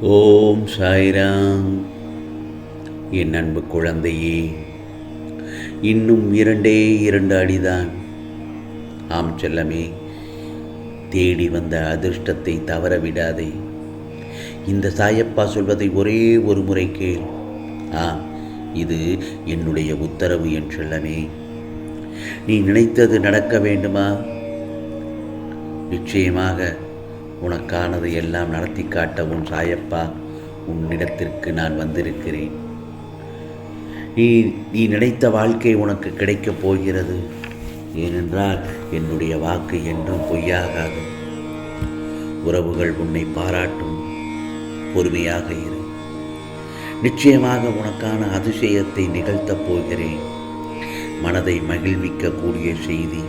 ஓம் சாய்ராம். என் அன்பு குழந்தையே இன்னும் இரண்டே இரண்டு அடிதான். ஆம் செல்லமே தேடி வந்த அதிர்ஷ்டத்தை தவற விடாதே இந்த சாயப்பா சொல்வதை ஒரே ஒரு முறை கேள். ஆம் இது என்னுடைய உத்தரவு என் செல்லமே. நீ நினைத்தது நடக்க வேண்டுமா? நிச்சயமாக உனக்கானது எல்லாம் நடத்தி காட்ட உன் சாயப்பா உன்னிடத்திற்கு நான் வந்திருக்கிறேன். நீ நீ நினைத்த வாழ்க்கை உனக்கு கிடைக்கப் போகிறது. ஏனென்றால் என்னுடைய வாக்கு என்றும் பொய்யாகாது. உறவுகள் உன்னை பாராட்டும் பொறுமையாக இரு. நிச்சயமாக உனக்கான அதிசயத்தை நிகழ்த்தப் போகிறேன். மனதை மகிழ்விக்கக்கூடிய செய்தி.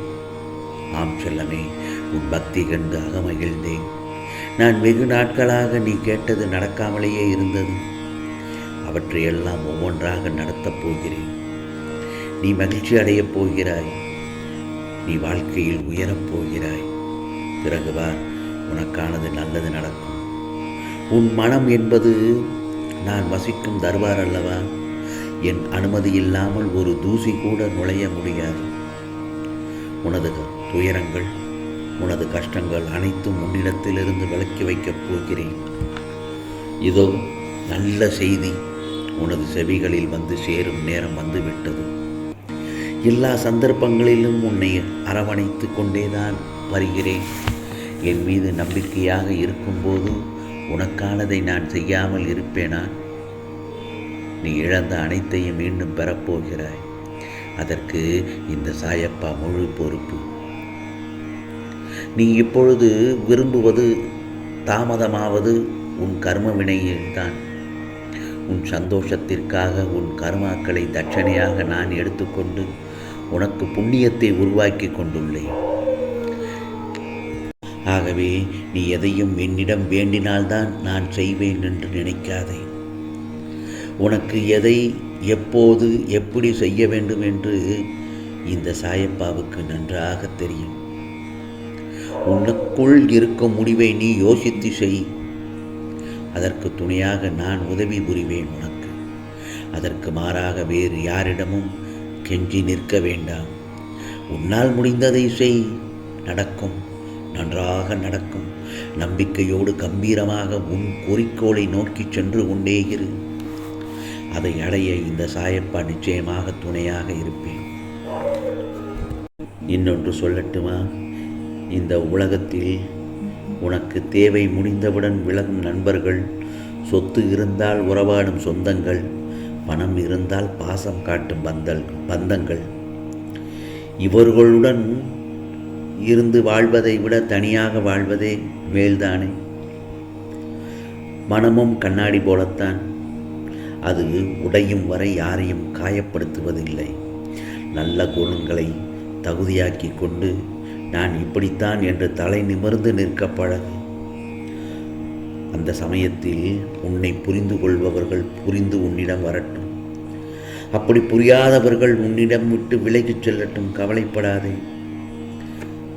ஆம் செல்லமே உன் பக்தி கண்டு அகமகிழ்ந்தேன். நான் வெகு நாட்களாக நீ கேட்டது நடக்காமலேயே இருந்தது. அவற்றையெல்லாம் ஒவ்வொன்றாக நடத்தப் போகிறேன். நீ மகிழ்ச்சி அடையப் போகிறாய். நீ வாழ்க்கையில் உயரப் போகிறாய். பிறகு வா உனக்கானது நல்லது நடக்கும். உன் மனம் என்பது நான் வசிக்கும் தர்பார் அல்லவா? என் அனுமதி இல்லாமல் ஒரு தூசி கூட நுழைய முடியாது. உனது துயரங்கள் உனது கஷ்டங்கள் அனைத்தும் உன்னிடத்திலிருந்து விளக்கி வைக்கப் போகிறேன். இதோ நல்ல செய்தி. உனது செவிகளில் வந்து சேரும் நேரம் வந்துவிட்டது. எல்லா சந்தர்ப்பங்களிலும் உன்னை அரவணைத்து கொண்டேதான் வருகிறேன். என் மீது நம்பிக்கையாக இருக்கும்போது உனக்கானதை நான் செய்யாமல் இருப்பேனா? நீ இழந்த அனைத்தையும் மீண்டும் பெறப்போகிறாய் அதற்கு இந்த சாயப்பா முழு பொறுப்பு. நீ இப்பொழுது விரும்புவது தாமதமாவது உன் கர்ம வினையில்தான் உன் சந்தோஷத்திற்காக உன் கர்மாக்களை தட்சணையாக நான் எடுத்துக்கொண்டு உனக்கு புண்ணியத்தை உருவாக்கி கொண்டுள்ளேன். ஆகவே நீ எதையும் என்னிடம் வேண்டினால்தான் நான் செய்வேன் என்று நினைக்காதே. உனக்கு எதை எப்போது எப்படி செய்ய வேண்டும் என்று இந்த சாயப்பாவுக்கு நன்றாக தெரியும். உனக்குள் இருக்கும் முடிவை நீ யோசித்து செய். அதற்கு துணையாக நான் உதவி புரிவேன் உனக்கு. அதற்கு மாறாக வேறு யாரிடமும் கெஞ்சி நிற்க வேண்டாம். உன்னால் முடிந்ததை செய். நடக்கும். நன்றாக நடக்கும். நம்பிக்கையோடு கம்பீரமாக உன் குறிக்கோளை நோக்கி சென்று கொண்டே இரு. அதை அடைய இந்த சாயப்பா நிச்சயமாக துணையாக இருப்பேன். இன்னொன்று சொல்லட்டுமா? இந்த உலகத்தில் உனக்கு தேவை முடிந்தவுடன் விலகும் நண்பர்கள் சொத்து இருந்தால் உறவாடும் சொந்தங்கள் பணம் இருந்தால் பாசம் காட்டும் பந்தல் பந்தங்கள். இவர்களுடன் இருந்து வாழ்வதை விட தனியாக வாழ்வதே மேல்தானே? மனமும் கண்ணாடி போலத்தான். அது உடையும் வரை யாரையும் காயப்படுத்துவதில்லை. நல்ல குணங்களை தகுதியாக்கி கொண்டு நான் இப்படித்தான் என்று தலை நிமிர்ந்து நிற்க பழகு. அந்த சமயத்தில் உன்னை புரிந்து கொள்பவர்கள் புரிந்து உன்னிடம் வரட்டும். அப்படி புரியாதவர்கள் உன்னிடம் விட்டு விலகிச் செல்லட்டும் கவலைப்படாதே.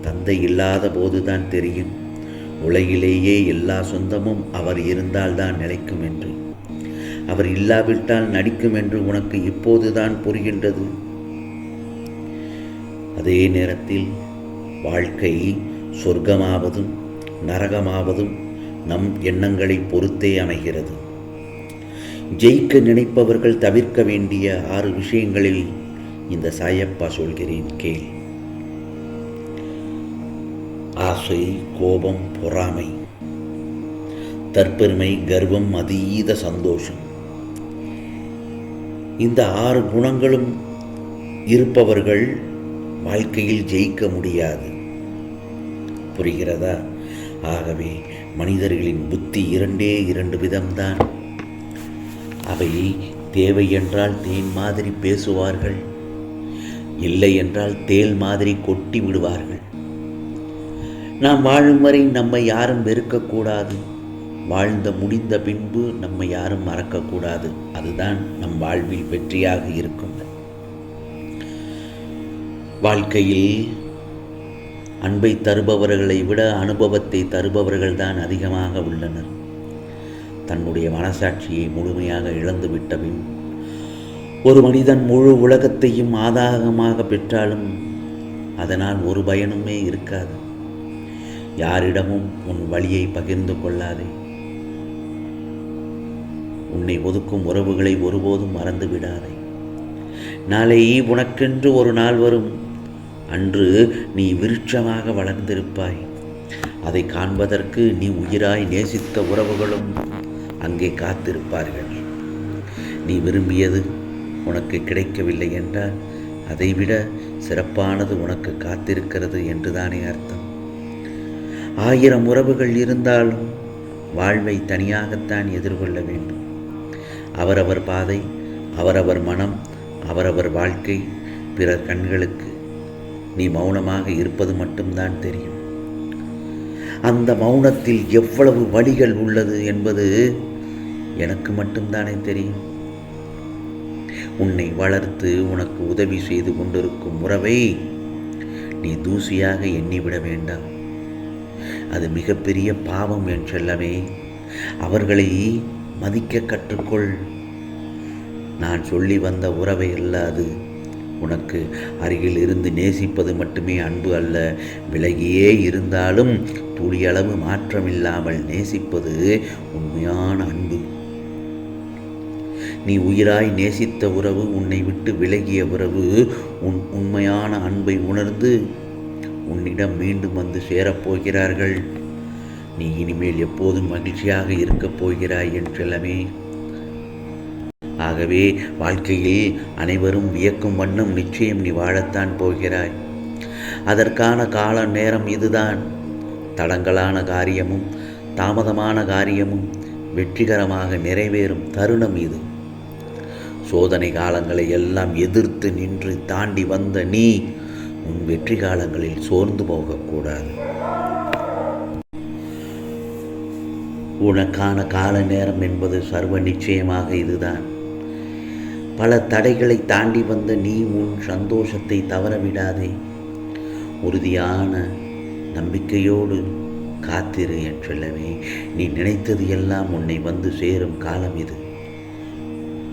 தந்தை இல்லாத போதுதான் தெரியும். உலகிலேயே எல்லா சொந்தமும் அவர் இருந்தால்தான் நிலைக்கும் என்று. அவர் இல்லாவிட்டால் நடிக்கும் என்று உனக்கு இப்போதுதான் புரிகின்றது. அதே நேரத்தில் வாழ்க்கை சொர்க்கமாவதும் நரகமாவதும் நம் எண்ணங்களை பொறுத்தே அமைகிறது. ஜெயிக்க நினைப்பவர்கள் தவிர்க்க வேண்டிய ஆறு விஷயங்களில் இந்த சாயப்பா சொல்கிறேன் கேள். ஆசை கோபம் பொறாமை. தற்பெருமை கர்வம் அதீத சந்தோஷம். இந்த ஆறு குணங்களும் இருப்பவர்கள் வாழ்க்கையில் ஜெயிக்க முடியாது. புரிகிறதா? ஆகவே மனிதர்களின் புத்தி இரண்டே இரண்டு விதம்தான். அவை தேவை என்றால் தேன் மாதிரி பேசுவார்கள் இல்லை என்றால் தேல் மாதிரி கொட்டி விடுவார்கள். நாம் வாழும் வரை நம்மை யாரும் வெறுக்கக்கூடாது. வாழ்ந்த முடிந்த பின்பு நம்மை யாரும் மறக்கக்கூடாது. அதுதான் நம் வாழ்வில் வெற்றியாக இருக்கும். வாழ்க்கையில் அன்பை தருபவர்களை விட அனுபவத்தை தருபவர்கள்தான் அதிகமாக உள்ளனர். தன்னுடைய மனசாட்சியை முழுமையாக இழந்து விட்டபின் ஒரு மனிதன் முழு உலகத்தையும் ஆதாகமாக பெற்றாலும் அதனால் ஒரு பயனுமே இருக்காது. யாரிடமும் உன் வழியை பகிர்ந்து கொள்ளாதே. உன்னை ஒதுக்கும் உறவுகளை ஒருபோதும் மறந்து விடாதே. நாளை உனக்கென்று ஒரு நாள் வரும். அன்று நீ விருட்சமாக வளர்ந்திருப்பாய். அதை காண்பதற்கு நீ உயிராய் நேசித்த உறவுகளும் அங்கே காத்திருப்பார்கள். நீ விரும்பியது உனக்கு கிடைக்கவில்லை என்றால் அதைவிட சிறப்பானது உனக்கு காத்திருக்கிறது என்றுதானே அர்த்தம். ஆயிரம் உறவுகள் இருந்தாலும் வாழ்வை தனியாகத்தான் எதிர்கொள்ள வேண்டும். அவரவர் பாதை அவரவர் மனம் அவரவர் வாழ்க்கை பிறர் கண்களுக்கு நீ மௌனமாக இருப்பது மட்டும்தான் தெரியும். அந்த மௌனத்தில் எவ்வளவு வழிகள் உள்ளது என்பது எனக்கு மட்டும்தானே தெரியும். உன்னை வளர்த்து உனக்கு உதவி செய்து கொண்டிருக்கும் உறவை நீ தூசியாக எண்ணிவிட வேண்டாம். அது மிகப்பெரிய பாவம் என் அவர்களை மதிக்க கற்றுக்கொள். நான் சொல்லி வந்த உறவை அல்ல அது. உனக்கு அருகில் இருந்து நேசிப்பது மட்டுமே அன்பு அல்ல. விலகியே இருந்தாலும் துளியளவு மாற்றமில்லாமல் நேசிப்பது உண்மையான அன்பு. நீ உயிராய் நேசித்த உறவு உன்னை விட்டு விலகிய உறவு உன் உண்மையான அன்பை உணர்ந்து உன்னிடம் மீண்டும் வந்து சேரப்போகிறார்கள். நீ இனிமேல் எப்போதும் மகிழ்ச்சியாக இருக்கப் போகிறாய் என்றெல்லாமே. ஆகவே வாழ்க்கையில் அனைவரும் வியக்கும் வண்ணம் நிச்சயம் நீ வாழத்தான் போகிறாய். அதற்கான கால நேரம் இதுதான். தடங்கலான காரியமும் தாமதமான காரியமும் வெற்றிகரமாக நிறைவேறும் தருணம் இது. சோதனை காலங்களை எல்லாம் எதிர்த்து நின்று தாண்டி வந்த நீ உன் வெற்றி காலங்களில் சோர்ந்து போகக்கூடாது. உனக்கான கால நேரம் என்பது சர்வ நிச்சயமாக இதுதான். பல தடைகளை தாண்டி வந்த நீ உன் சந்தோஷத்தை தவற விடாதே உறுதியான நம்பிக்கையோடு காத்திரு என் செல்லவே நீ நினைத்தது எல்லாம் உன்னை வந்து சேரும் காலம் இது.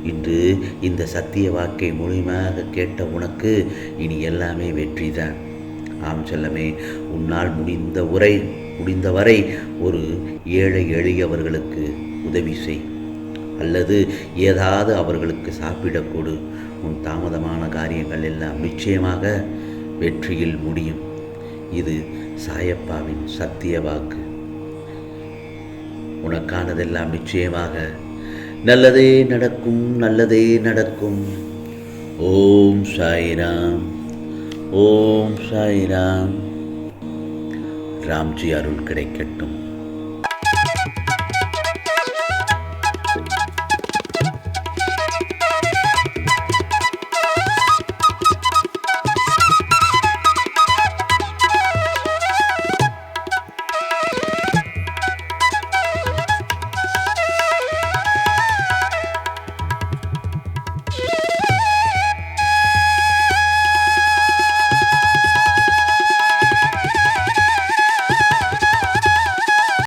இன்று இந்த சத்திய வாக்கை முழுமையாக கேட்ட உனக்கு இனி எல்லாமே வெற்றிதான். ஆம் செல்லமே உன்னால் முடிந்த உரை முடிந்தவரை ஒரு ஏழை எளியவர்களுக்கு உதவி செய். அல்லது ஏதாவது அவர்களுக்கு சாப்பிடக்கூடு உன் தாமதமான காரியங்கள் எல்லாம் நிச்சயமாக வெற்றியில் முடியும். இது சாயப்பாவின் சத்திய வாக்கு. உனக்கானதெல்லாம் நிச்சயமாக நல்லதே நடக்கும் நல்லதே நடக்கும். ஓம் சாய்ராம் ஓம் சாய்ராம். ராம்ஜி அருள் கிடைக்கட்டும்.